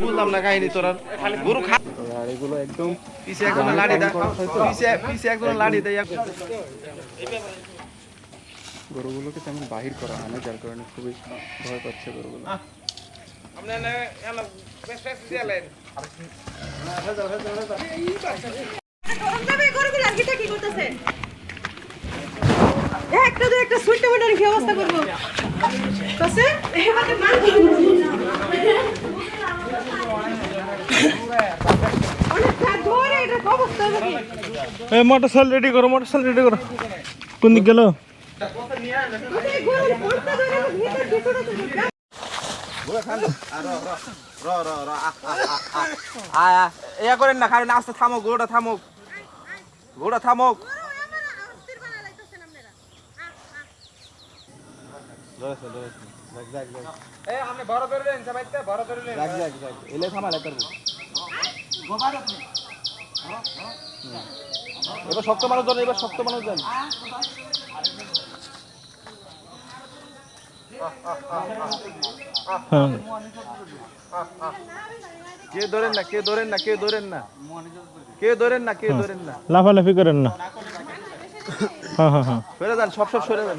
বুঝলাম না কাহিনী তোর। গরু খা এগুলো একদম পিছে একজন লাড়ি দেয় পিছে পিছে একজন লাড়ি দেয় গরুগুলোকে তেমন বাহির করা হয় না যার কারণে খুবই ভয় পাচ্ছে গরুগুলো যাবে করতেছে একটা সুইট টমেটোর কি অবস্থা করব। কসে এবারে মান মোটরসাইকেল রেডি করো মোটরসাইকেল রেডি করো। কোন দিক গেল? ওরে গরু এলে থামালে করব এবার শক্ত মানুষ এবার শক্ত মানুষ হ্যাঁ কে ধরেন না কে ধরেন না কে ধরেন না। কে ধরেন না কে ধরেন না। লাফালাফি করেন না। হ্যাঁ হ্যাঁ হ্যাঁ সরে যান সব সব সরে যান।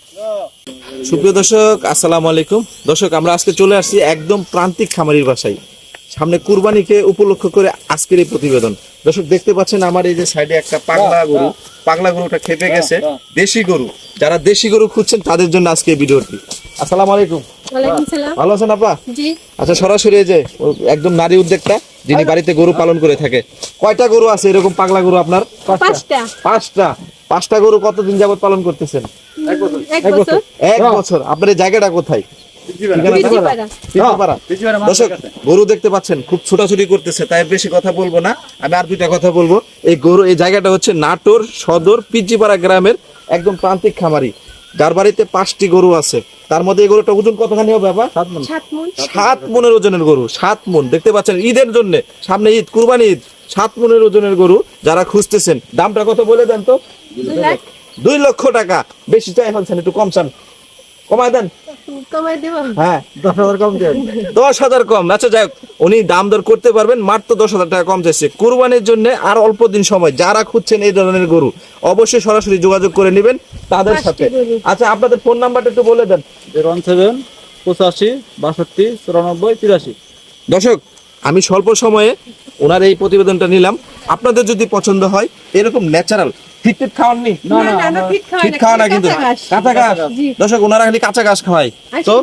সুপ্রিয় দর্শক আসসালামু আলাইকুম। দর্শক আমরা আজকে চলে আসছি একদম প্রান্তিক খামারির বাসায়। সামনে কুরবানিকে উপলক্ষ করে আজকের এই প্রতিবেদন। দর্শক দেখতে পাচ্ছেন আমার এই যে সাইডে একটা পাগলা গরু। পাগলা গরুটা খেপে গেছে। দেশি গরু। যারা দেশি গরু খুঁজছেন তাদের জন্য আজকে এই ভিডিওটি। আসসালামু আলাইকুম। ভালো আছেন আপা? আচ্ছা সরাসরি এই যে একদম নারী উদ্যোক্তা যিনি বাড়িতে গরু পালন করে থাকে। কয়টা গরু আছে এরকম পাগলা গরু আপনার? পাঁচটা। পাঁচটা। পাঁচটা গরু কতদিন যাবত পালন করতেছেন? এক বছর। এক বছর? আপনার জায়গাটা কোথায়? গরু দেখতে পাচ্ছেন খুব ছোটাছুটি করতেছে তাই বেশি কথা বলব না। আমি আর দুইটা কথা বলব। এই গরু এই জায়গাটা হচ্ছে নাটোর সদর পিজিপাড়া গ্রামের একদম প্রান্তিক খামারি। যার বাড়িতে পাঁচটি গরু আছে। তার মধ্যে এই গরুটা ওজন কতখানি হবে বাবা? সাত সাত মন। সাত মনের ওজনের গরু সাত মন। দেখতে পাচ্ছেন ঈদের জন্য সামনে ঈদ কুরবানি ঈদ। সাত মনের ওজনের গরু যারা খুঁজতেছেন। দামটা কত বলে দেন তো? দুই লক্ষ টাকা। বেশি চাই ফেলছেন একটু কম চান। কমায় দেন। হ্যাঁ। দশ হাজার কম দশ হাজার কম। আচ্ছা যাই উনি দাম দর করতে পারবেন। মাত্র দশ হাজার টাকা কম চাইছে। কুরবানির জন্য আর অল্প দিন সময়। যারা খুঁজছেন এই ধরনের গরু অবশ্যই সরাসরি যোগাযোগ করে নেবেন তাদের সাথে। আচ্ছা আপনাদের ফোন নাম্বারটা একটু বলে দেন। ওয়ান সেভেন পঁচাশি বাষট্টি চুরানব্বই তিরাশি। দর্শক আমি স্বল্প সময়ে ওনার এই প্রতিবেদনটা নিলাম। আপনাদের যদি পছন্দ হয় এরকম ন্যাচারাল ফিট ফিট খাওয়াননি? না না ফিট খাওয়া না কিন্তু। কাঁচা ঘাস। কাঁচা দর্শক ওনারা খালি কাঁচা ঘাস খাওয়ায়। আচ্ছা, তো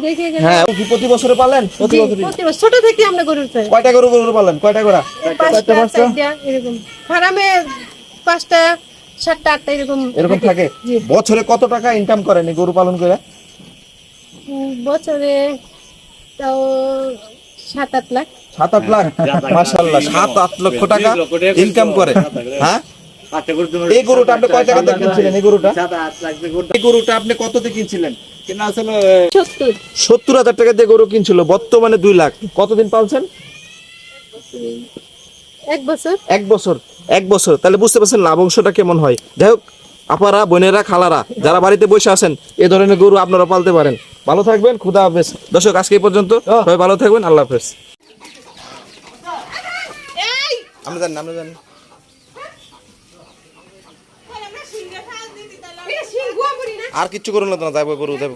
হ্যাঁ কি প্রতি বছরে পালেন প্রতি জি, বছর। ছোট থেকে আমরা গরুর কয়টা গরু গরু পালেন কয়টা গোড়া পাঁচটা এরকম। ফার্মে পাঁচটা সাতটা আটটা এরকম এরকম থাকে। বছরে কত টাকা ইনকাম করেন এই গরু পালন করে? বছরে তাও সাত আট লাখ। সাত আট লাখ? মাশাল্লাহ সাত আট লক্ষ টাকা ইনকাম করে হ্যাঁ? এই গরুটা আপনি কয় টাকা দিয়ে কিনছিলেন এই গরুটা? এই গরুটা আপনি কততে কিনছিলেন? কিনা আসলে সত্তর। সত্তর হাজার টাকা দিয়ে গরু কিনছিল বর্তমানে দুই লাখ। কতদিন পালছেন? এক বছর। এক বছর এক বছর। তাহলে বুঝতে পারছেন লাভ অংশটা কেমন হয়। যাই হোক আপারা বোনেরা খালারা যারা বাড়িতে বসে আছেন এ ধরনের গরু আপনারা পালতে পারেন। ভালো থাকবেন খুদা হাফেজ। দর্শক আজকে পর্যন্ত সবাই ভালো থাকবেন আল্লাহ হাফেজ। আমরা জানি আমরা জানি আর কিচ্ছু করুন না যাইব গরু যাইব